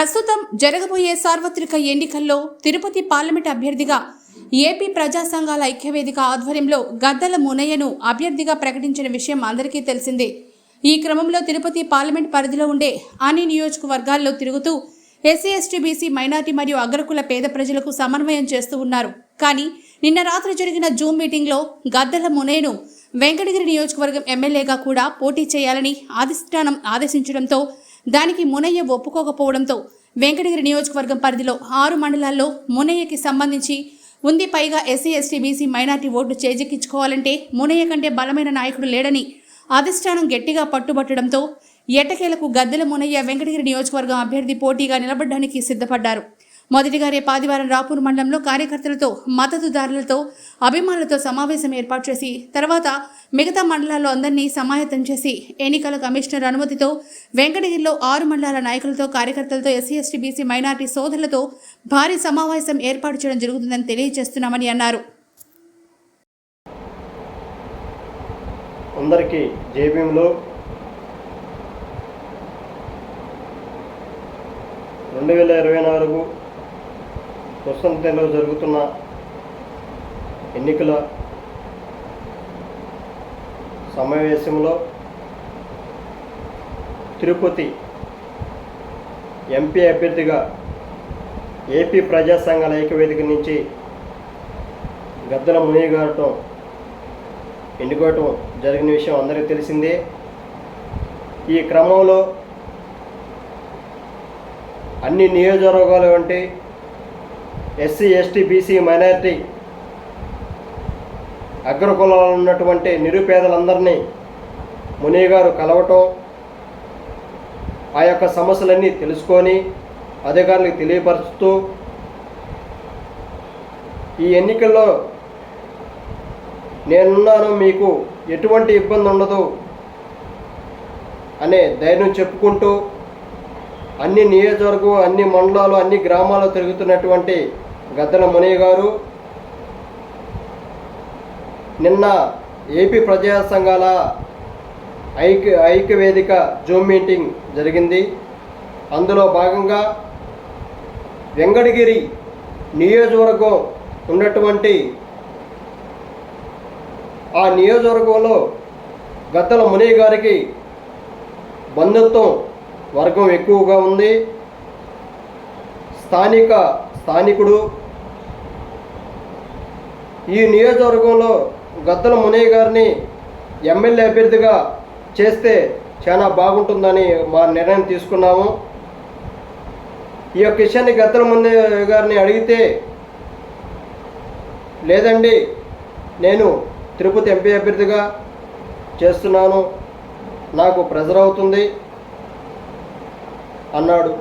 ప్రస్తుతం జరగబోయే సార్వత్రిక ఎన్నికల్లో తిరుపతి పార్లమెంట్ అభ్యర్థిగా ఏపీ ప్రజా సంఘాల ఐక్యవేదిక ఆధ్వర్యంలో గద్దల మునయ్యను అభ్యర్థిగా ప్రకటించిన విషయం అందరికీ తెలిసిందే. ఈ క్రమంలో తిరుపతి పార్లమెంట్ పరిధిలో ఉండే అన్ని నియోజకవర్గాల్లో తిరుగుతూ ఎస్సీ ఎస్టీ బీసీ మైనార్టీ మరియు అగ్రకుల పేద ప్రజలకు సమన్వయం చేస్తూ ఉన్నారు. కానీ నిన్న రాత్రి జరిగిన జూమ్ మీటింగ్లో గద్దల మునయ్యను వెంకటగిరి నియోజకవర్గం ఎమ్మెల్యేగా కూడా పోటీ చేయాలని అధిష్టానం ఆదేశించడంతో దానికి మునయ్య ఒప్పుకోకపోవడంతో వెంకటగిరి నియోజకవర్గం పరిధిలో ఆరు మండలాల్లో మునయ్యకి సంబంధించి ఉంది పైగా ఎస్సీ ఎస్టీ బీసీ మైనార్టీ ఓట్లు చేజెక్కించుకోవాలంటే మునయ్య కంటే బలమైన నాయకుడు లేడని అధిష్టానం గట్టిగా పట్టుబట్టడంతో ఎట్టకేలకు గద్దెల మునయ్య వెంకటగిరి నియోజకవర్గం అభ్యర్థి పోటీగా నిలబడడానికి సిద్ధపడ్డారు. మొదటిగా రేపు ఆదివారం రాపూర్ మండలంలో కార్యకర్తలతో మద్దతుదారులతో అభిమానులతో సమావేశం ఏర్పాటు చేసి తర్వాత మిగతా మండలాల్లో అందరినీ సమాయత్తం చేసి ఎన్నికల కమిషనర్ అనుమతితో వెంకటగిరిలో ఆరు మండలాల నాయకులతో కార్యకర్తలతో ఎస్సీ ఎస్టీ బీసీ మైనార్టీ సోదరులతో భారీ సమావేశం ఏర్పాటు చేయడం జరుగుతుందని తెలియజేస్తున్నామని అన్నారు. అందరికీ జేబీఎంలో రెండు వేల ఇరవై నాలుగు వసంతంలో జరుగుతున్న ఎన్నికల సమావేశంలో తిరుపతి ఎంపీ అభ్యర్థిగా ఏపీ ప్రజా సంఘాల ఐక్యవేదిక నుంచి గద్దల మునియ గారితో ఎన్నుకోవటం జరిగిన విషయం అందరికీ తెలిసిందే. ఈ క్రమంలో అన్ని నియోజకవర్గాలు వంటి ఎస్సీ ఎస్టీ బీసీ మైనారిటీ అగ్రకులాలు ఉన్నటువంటి నిరుపేదలందరినీ ముని గారు కలవటం ఆ యొక్క సమస్యలన్నీ తెలుసుకొని అధికారులకు తెలియపరుస్తూ ఈ ఎన్నికల్లో నేనున్నాను మీకు ఎటువంటి ఇబ్బంది ఉండదు అనే ధైర్యం చెప్పుకుంటూ అన్ని నియోజకవర్గం అన్ని మండలాలు అన్ని గ్రామాల్లో తిరుగుతున్నటువంటి గద్దల మునయ్య గారు నిన్న ఏపీ ప్రజా సంఘాల ఐక్య ఐక్యవేదిక జూమ్ మీటింగ్ జరిగింది. అందులో భాగంగా వెంకటగిరి నియోజకవర్గం ఉన్నటువంటి ఆ నియోజకవర్గంలో గద్దల మునియ గారికి బంధుత్వం వర్గం ఎక్కువగా ఉంది. స్థానిక స్థానికుడు ఈ నియోజకవర్గంలో గద్దల మునయ్య గారిని ఎమ్మెల్యే అభ్యర్థిగా చేస్తే చాలా బాగుంటుందని మా నిర్ణయం తీసుకున్నాము. ఈ యొక్క విషయాన్ని గద్దల మునయ్య గారిని అడిగితే లేదండి నేను తిరుపతి ఎంపీ అభ్యర్థిగా చేస్తున్నాను నాకు ప్రెజర్ అవుతుంది అన్నాడు.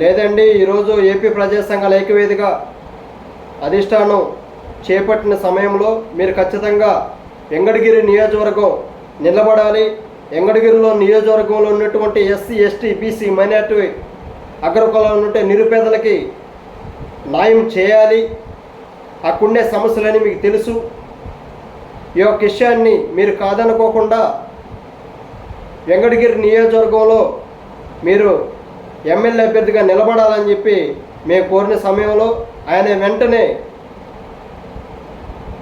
లేదండి ఈరోజు ఏపీ ప్రజా సంఘాల ఐక్యవేదిక అధిష్టానం చేపట్టిన సమయంలో మీరు ఖచ్చితంగా వెంకటగిరి నియోజకవర్గం నిలబడాలి. వెంకటగిరిలో నియోజకవర్గంలో ఉన్నటువంటి ఎస్సీ ఎస్టీ బీసీ మైనార్టీ అగ్రకులంలో ఉంటే నిరుపేదలకి న్యాయం చేయాలి. అక్కడుండే సమస్యలని మీకు తెలుసు. ఈ యొక్క విషయాన్ని మీరు కాదనుకోకుండా వెంకటగిరి నియోజకవర్గంలో మీరు ఎమ్మెల్యే అభ్యర్థిగా నిలబడాలని చెప్పి మేము కోరిన సమయంలో ఆయన వెంటనే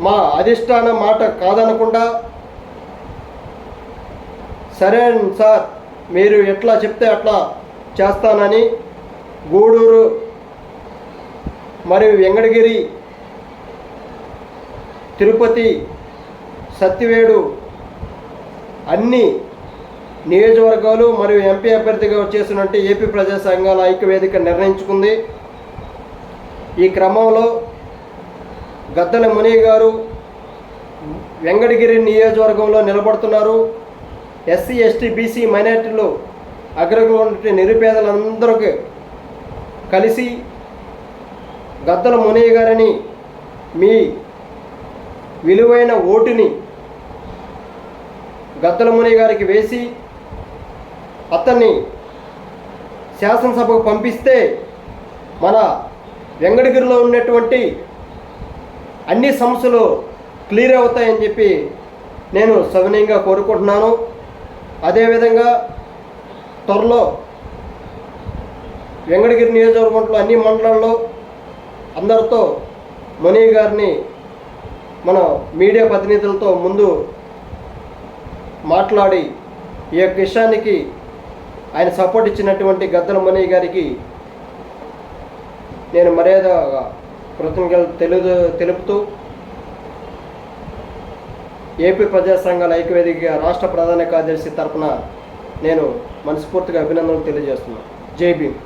మా అధిష్టాన మాట కాదనకుండా? సరే సార్ మీరు ఎట్లా చెప్తే అట్లా చేస్తానని గూడూరు మరియు వెంకటగిరి తిరుపతి సత్యవేడు అన్ని నియోజకవర్గాలు మరియు ఎంపీ అభ్యర్థిగా వచ్చేసినట్టు ఏపీ ప్రజా సంఘాల ఐక్యవేదిక నిర్ణయించుకుంది. ఈ క్రమంలో గద్దల ముని గారు వెంకటగిరి నియోజకవర్గంలో నిలబడుతున్నారు. ఎస్సీ ఎస్టీ బీసీ మైనార్టీలు అగ్రకుల నిరుపేదలందరికీ కలిసి గద్దల మునయ్య గారిని మీ విలువైన ఓటుని గద్దల మునయ్య గారికి వేసి అతన్ని శాసనసభకు పంపిస్తే మన వెంకటగిరిలో ఉన్నటువంటి అన్ని సమస్యలు క్లియర్ అవుతాయని చెప్పి నేను సవినయంగా కోరుకుంటున్నాను. అదేవిధంగా త్వరలో వెంకటగిరి నియోజకవర్గంలో అన్ని మండలాల్లో అందరితో మునయ్య గారిని మన మీడియా ప్రతినిధులతో ముందు మాట్లాడి ఈ యొక్క విషయానికి ఆయన సపోర్ట్ ఇచ్చినటువంటి గద్దల మునయ్య గారికి నేను మర్యాదగా కృతజ్ఞతలు తెలు తెలుపుతూ ఏపీ ప్రజా సంఘాల ఐక్యవేదిక రాష్ట్ర ప్రధాన కార్యదర్శి తరపున నేను మనస్ఫూర్తిగా అభినందనలు తెలియజేస్తున్నాను. జై భీమ్.